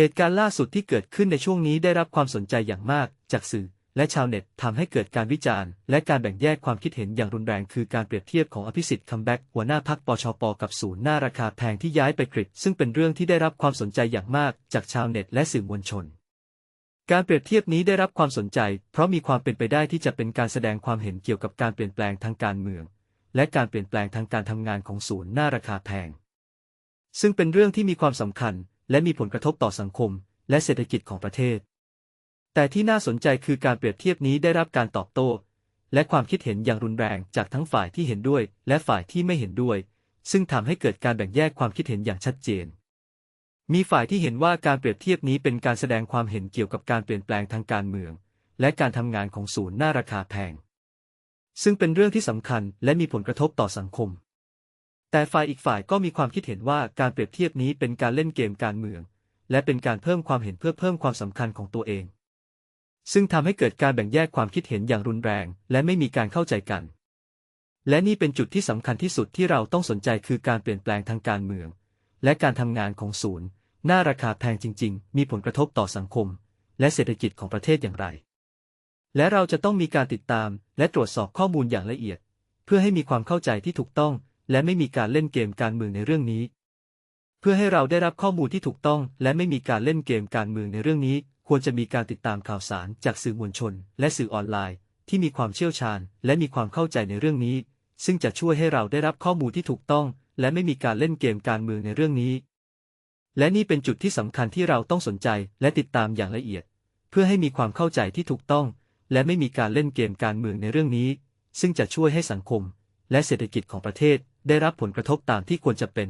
เหตุการณ์ล่าสุดที่เกิดขึ้นในช่วงนี้ได้รับความสนใจอย่างมาก จากสื่อ และชาวเน็ตทำให้เกิดการวิจารณ์ และการแบ่งแยกความคิดเห็นอย่างรุนแรง คือการเปรียบเทียบของอภิสิทธิ์คัมแบ็กหัวหน้าพักปชปกับศูนย์หน้าราคาแพงที่ย้ายไปกรีกซึ่งเป็นเรื่องที่ได้รับความสนใจอย่างมาก จากชาวเน็ตและสื่อมวลชน การเปรียบเทียบนี้ได้รับความสนใจ เพราะมีความเป็นไปได้ที่จะเป็นการแสดงความเห็นเกี่ยวกับการเปลี่ยนแปลงทางการเมือง และการเปลี่ยนแปลงทางการทำงานของศูนย์หน้าราคาแพง ซึ่งเป็นเรื่องที่มีความสำคัญ และมีผลกระทบต่อสังคม และเศรษฐกิจของประเทศ แต่ที่น่าสนใจคือการเปรียบเทียบนี้ได้รับการตอบโต้ และความคิดเห็นอย่างรุนแรงจากทั้งฝ่ายที่เห็นด้วย และฝ่ายที่ไม่เห็นด้วย ซึ่งทำให้เกิดการแบ่งแยกความคิดเห็นอย่างชัดเจน มีฝ่ายที่เห็นว่าการเปรียบเทียบนี้เป็นการแสดงความเห็นเกี่ยวกับการเปลี่ยนแปลงทางการเมือง และการทำงานของศูนย์หน้าราคาแพงซึ่งเป็นเรื่องที่สำคัญและมีผลกระทบต่อสังคม แต่ฝ่ายอีกฝ่ายก็มีความคิดเห็นว่าการเปรียบเทียบนี้เป็นการเล่นเกมการเมือง และเป็นการเพิ่มความเห็นเพื่อเพิ่มความสำคัญของตัวเอง ซึ่งทำให้เกิดการแบ่งแยกความคิดเห็นอย่างรุนแรง และไม่มีการเข้าใจกัน และนี่เป็นจุดที่สำคัญที่สุดที่เราต้องสนใจคือการเปลี่ยนแปลงทางการเมือง และการทำงานของศูนย์ หน้าราคาแพงจริง ๆ มีผลกระทบต่อสังคม และเศรษฐกิจของประเทศอย่างไร และเราจะต้องมีการติดตาม และตรวจสอบข้อมูลอย่างละเอียด เพื่อให้มีความเข้าใจที่ถูกต้อง และไม่มีการเล่นเกมการเมืองในเรื่องนี้ เพื่อให้เราได้รับข้อมูลที่ถูกต้อง และไม่มีการเล่นเกมการเมืองในเรื่องนี้ ควรจะมีการติดตามข่าวสารจากสื่อมวลชน และสื่อออนไลน์ ที่มีความเชี่ยวชาญ และมีความเข้าใจในเรื่องนี้ ซึ่งจะช่วยให้เราได้รับข้อมูลที่ถูกต้อง และไม่มีการเล่นเกมการเมืองในเรื่องนี้ และนี่เป็นจุดที่สำคัญที่เราต้องสนใจและติดตามอย่างละเอียด เพื่อให้มีความเข้าใจที่ถูกต้อง และไม่มีการเล่นเกมการเมืองในเรื่องนี้ ซึ่งจะช่วยให้สังคม และเศรษฐกิจของประเทศ ได้รับผลกระทบตามที่ควรจะเป็น